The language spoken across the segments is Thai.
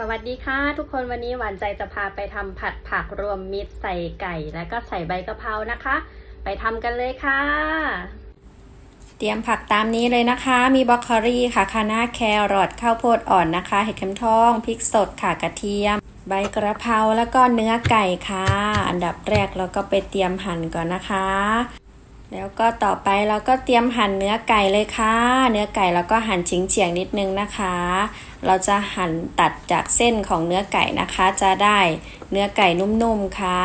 สวัสดีค่ะ ทุกคนวันนี้หวานใจจะพาไปทำผัดผักรวมมิตรใส่ไก่ แล้วก็ใส่ใบกะเพรานะคะ ไปทำกันเลยค่ะ เตรียมผักตามนี้เลยนะคะ มีบรอกโคลีค่ะคะน้าแครอทข้าวโพดอ่อนนะคะ เห็ดเข็มทองพริกสดค่ะกระเทียม ใบกระเพราแล้วก็เนื้อไก่ค่ะ อันดับแรกเราก็ไปเตรียมหั่นก่อนนะคะ แล้วก็ต่อไปเราก็เตรียมหั่นเนื้อไก่เลยค่ะ เนื้อไก่แล้วก็หั่นชิ้งเฉียงๆนิดนึงนะคะ เราจะหั่นตัดจากเส้นของเนื้อไก่นะคะ จะได้เนื้อไก่นุ่มๆค่ะ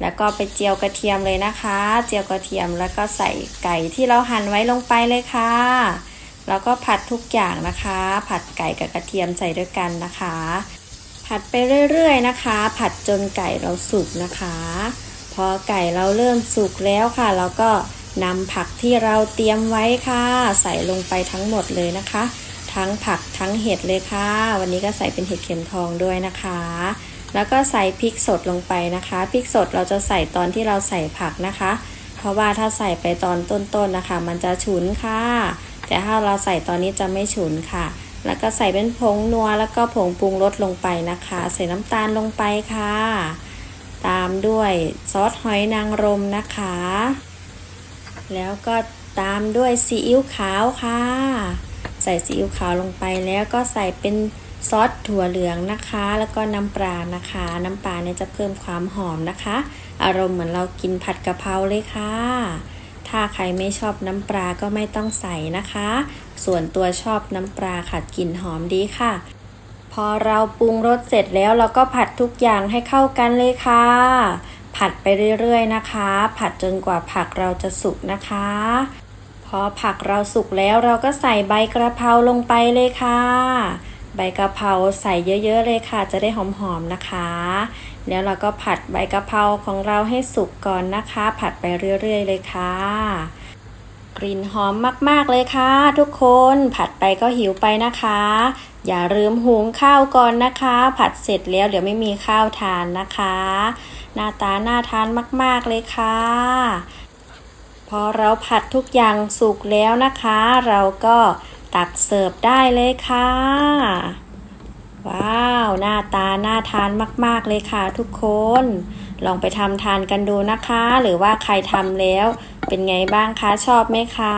แล้วก็ไปเจียวกระเทียมเลยนะคะ เจียวกระเทียมแล้วก็ใส่ไก่ที่เราหั่นไว้ลงไปเลยค่ะ แล้วก็ผัดทุกอย่างนะคะ ผัดไก่กับกระเทียมใส่ด้วยกันนะคะ ผัดไปเรื่อยๆนะคะ ผัดจนไก่เราสุกนะคะ พอไก่เราเริ่มสุกแล้วค่ะเราก็นำผักที่เราเตรียมไว้ค่ะ ใส่ลงไปทั้งหมดเลยนะคะ ทั้งผักทั้งเห็ดเลยค่ะ วันนี้ก็ใส่เป็นเห็ดเข็มทองด้วยนะคะ แล้วก็ใส่พริกสดลงไปนะคะพริกสดเราจะใส่ตอนที่เราใส่ผักนะคะ เพราะว่าถ้าใส่ไปตอนต้นๆนะคะ มันจะฉุนค่ะ แต่ถ้าเราใส่ตอนนี้จะไม่ฉุนค่ะ แล้วก็ใส่เป็นผงนัวแล้วก็ผงปรุงรสลงไปนะคะ ใส่น้ำตาลลงไปค่ะ ตามด้วยซอสหอยนางรมนะคะ แล้วก็ตามด้วยซีอิ๊วขาวค่ะ ใส่ซีอิ๊วขาวลงไปแล้วก็ใส่เป็นซอสถั่วเหลืองนะคะ แล้วก็น้ำปลานะคะ น้ำปลาเนี่ยจะเพิ่มความหอมนะคะ อารมณ์เหมือนเรากินผัดกะเพราเลยค่ะ ถ้าใครไม่ชอบน้ำปลาก็ไม่ต้องใส่นะคะ ส่วนตัวชอบน้ำปลาค่ะกลิ่นหอมดีค่ะ พอเราปรุงรสเสร็จแล้วเราก็ผัดทุกอย่างให้เข้ากันเลยค่ะ ผัดไปเรื่อยๆนะคะ ผัดจนกว่าผักเราจะสุกนะคะ อผักเราสุกแล้วเราก็ใส่ใบกระเพราลงไปเลยค่ะ ใบกระเพราใส่เยอะๆเลยค่ะ จะได้หอมๆนะคะ แล้วเราก็ผัดใบกระเพราของเราให้สุกก่อนนะคะ ผัดไปเรื่อยๆเลยค่ะ กลิ่นหอมมากๆเลยค่ะ ทุกคนผัดไปก็หิวไปนะคะ อย่าลืมหุงข้าวก่อนนะคะ ผัดเสร็จแล้วเดี๋ยวไม่มีข้าวทานนะคะ หน้าตาน่าทานมากๆเลยค่ะ พอเราผัดทุกอย่างสุกแล้วนะคะ เราก็ตักเสิร์ฟได้เลยค่ะ ว้าว หน้าตาน่าทานมาก ๆ เลยค่ะทุกคน ลองไปทำทานกันดูนะคะ หรือว่าใครทำแล้วเป็นไงบ้างคะชอบไหมคะ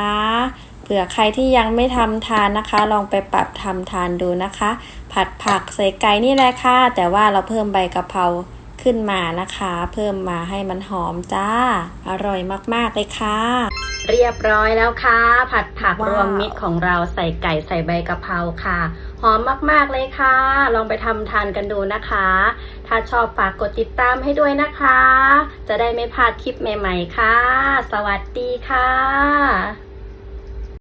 เผื่อใครที่ยังไม่ทำทานนะคะ ลองไปปรับทำทานดูนะคะ ผัดผักใส่ไก่นี่แหละค่ะ แต่ว่าเราเพิ่มใบกะเพรา ขึ้นมานะคะ เพิ่มมาให้มันหอมจ้า อร่อยมากๆเลยค่ะ เรียบร้อยแล้วค่ะ ผัดผักว้าวรวมมิตรของเราใส่ไก่ใส่ใบกะเพราค่ะ หอมมากๆเลยค่ะ ลองไปทำทานกันดูนะคะ ถ้าชอบฝากกดติดตามให้ด้วยนะคะ จะได้ไม่พลาดคลิปใหม่ ๆ ค่ะ สวัสดีค่ะ